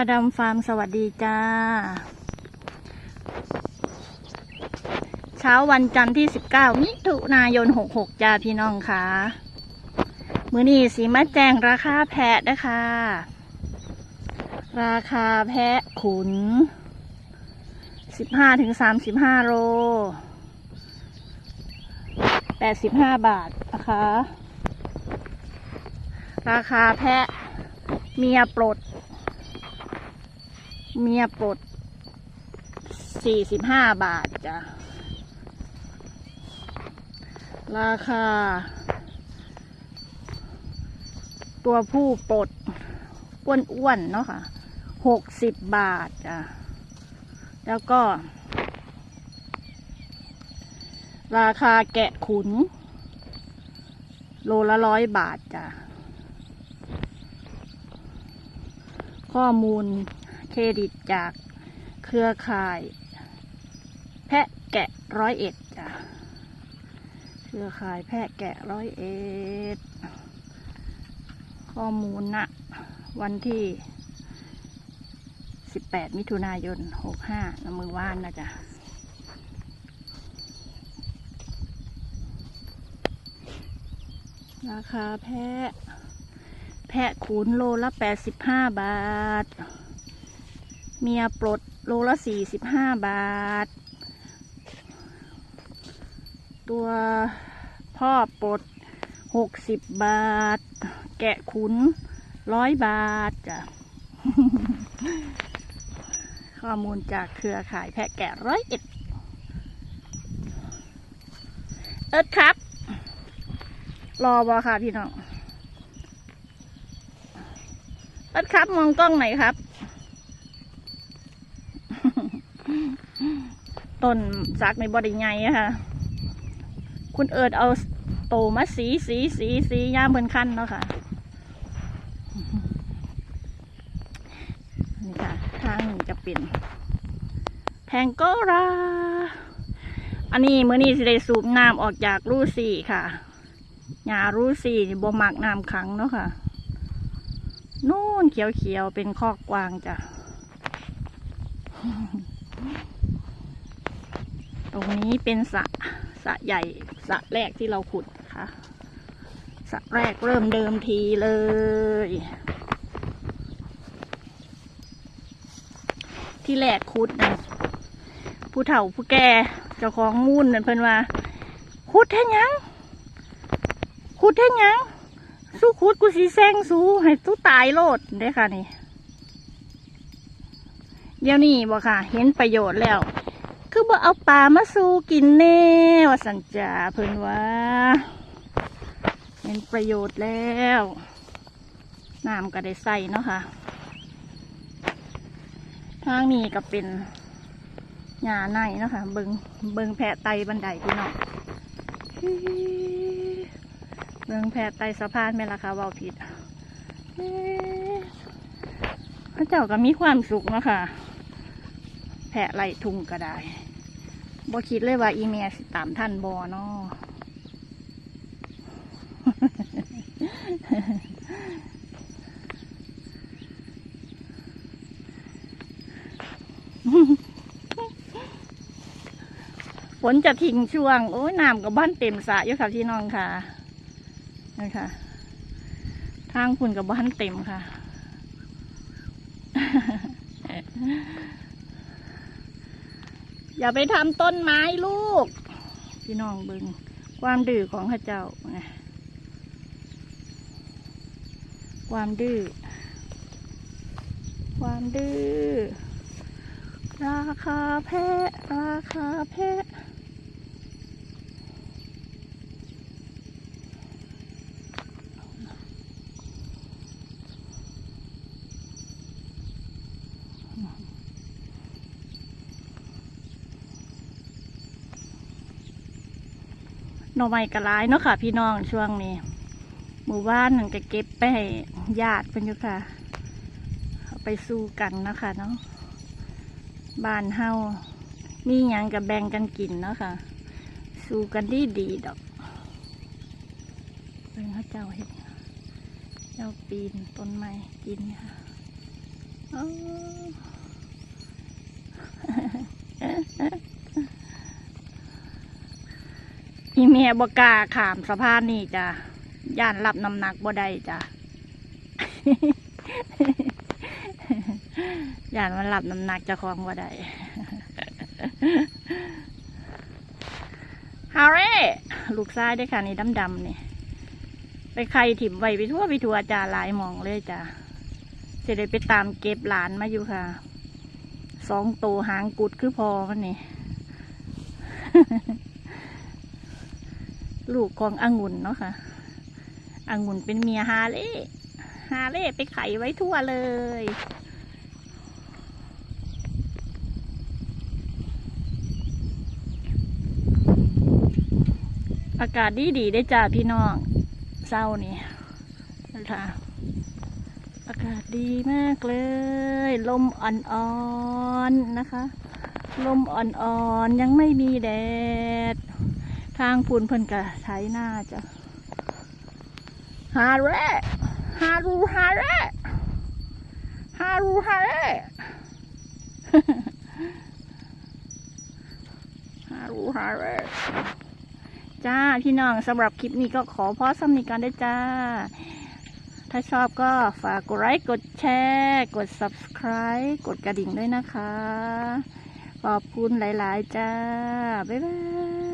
อดัมฟาร์มสวัสดีจ้า เช้าวันจันทร์ที่ 19 มิถุนายน 66 จ้าพี่น้องค่ะ มือนี้สีมาแจงราคาแพะนะคะ ราคาแพะขุน 15ถึง35 โล 85 บาทนะคะ ราคาแพะเมียปลด เมียปลด45บาทจ้ะ ราคา ตัวผู้ปลดอ้วนๆเนาะค่ะ60บาทจ้ะ แล้วก็ ราคาแกะขุน โลละร้อยบาทจ้ะ ข้อมูล เครดิตจากเครือข่าย แพะแกะร้อยเอ็ดจ้ะเครือข่ายแพะแกะร้อยเอ็ดข้อมูลณวันที่ 18 มิถุนายน 65นมือว่านนะจ๊ะราคาแพะ แพะขุนโลละแปดสิบห้าบาท เมียปลดโลละสี่สิบห้าบาท ตัวพ่อปลดหกสิบบาท แกะขุนร้อยบาทจ้ะข้อมูลจากเครือข่ายแพะแกะร้อยเอ็ดเอิร์ดครับ รอบอค่ะพี่น้องเอิร์ดครับมองกล้องไหนครับ ต้นสักในบอดี้ไงอะค่ะ คุณเอิดเอาโตมาสีสีสีสีย่ามเพิ่นขั้นเนาะค่ะนี่ค่ะ ทางนี้จะเป็นแพงโกราอันนี้มื้อนี้สิได้สูบน้ำออกจากรูสี่ค่ะหญ้ารูสี่นี่บ่มักน้ำขังเนาะค่ะนู่นเขียวๆเป็นคอกกวางจ้ะ ตรงนี้เป็นสระสระใหญ่สระแรกที่เราขุดค่ะสระแรกเริ่มเดิมทีเลย ที่แรกขุดนะผู้เฒ่าผู้แก่เจ้าของมูลนั่นเพิ่นว่าขุดแท่ยังขุดแท่ยังสู้คุดกูสีแซงสู้ให้สู้ตายโลดได้ค่ะนี่เดี๋ยวนี้บอกค่ะ เห็นประโยชน์แล้ว คือบ่เอาปลามาสู้กินแน่ว่าสัญจาเพิ่นว่าเห็นประโยชน์แล้วน้ำก็ได้ใส่เนาะค่ะ ทางนี้ก็เป็นหญ้าในเนาะค่ะ เบิงเบิงแพะไตบันไดพี่น้องเมืองแพรไตสะพานแม่ละคะเว่าผิดพระเจ้าก็มีความสุขเนาะค่ะ แพะไหลทุ่งก็ได้ บ่คิดเลยว่าอีเมียสิตามท่านบอเนาะฝนจะทิ้งช่วง โอ้ยน้ำกับบ้านเต็มสระอยู่ค่ะพี่น้องค่ะนะคะทางคุณกับบ้านเต็มค่ะ อย่าไปทำต้นไม้ลูก พี่น้องเบึงความดื้อของพระเจ้าไงความดื้อ ความดื้อ ราคาแพะราคาแพะ หน่อไม้กระไรเนาะค่ะ พี่น้องช่วงนี้ หมู่บ้านนั่นก็เก็บไปให้ญาติเป็นอยู่ค่ะไปสู้กันนะคะเนาะบ้านเฮามีหยังกับแบ่งกันกินเนาะค่ะ สู้กันดีดีดอกเป็นพระเจ้าเห็นเจ้าปีนต้นไม้กินค่ะอ๋ อีเมียบกาขามสะพานนี่จ้ะย่านรับน้ำหนักบ่ได้จ้ะย่านมันรับน้ำหนักจะคลองบ่ได้ฮาเร่ลูกชายได้ค่ะนี่ดำๆนี่ ไปใครถิ่มไว้ไปทั่วไปทัวจ้าหลายมองเลยจ้ะจะได้ไปตามเก็บหลานมาอยู่ค่ะ สองตัวหางกุดคือพอมันนี่ ลูกขององุ่นเนาะค่ะองุ่นเป็นเมียฮาเล่ฮาเล่ไปไข่ไว้ทั่วเลยอากาศดีดีได้จ้าพี่น้องเศร้านี่นะคะอากาศดีมากเลย ลมอ่อนๆนะคะ ลมอ่อนๆ ยังไม่มีแดด ทางพูนเพิ่นกะใช้หน้าจ้ะฮาเร่ฮารูฮาเร่ฮารูฮาเร่ฮารูฮาเร่จ้าพี่น้องสำหรับคลิปนี้ก็ขอพอสำนีกันได้วยจ้า ถ้าชอบก็ฝากกดไลค์กดแชร์ กด subscribe กดกระดิ่งด้วยนะคะ ขอบคุณหลาย ๆ จ้า บ๊ายบาย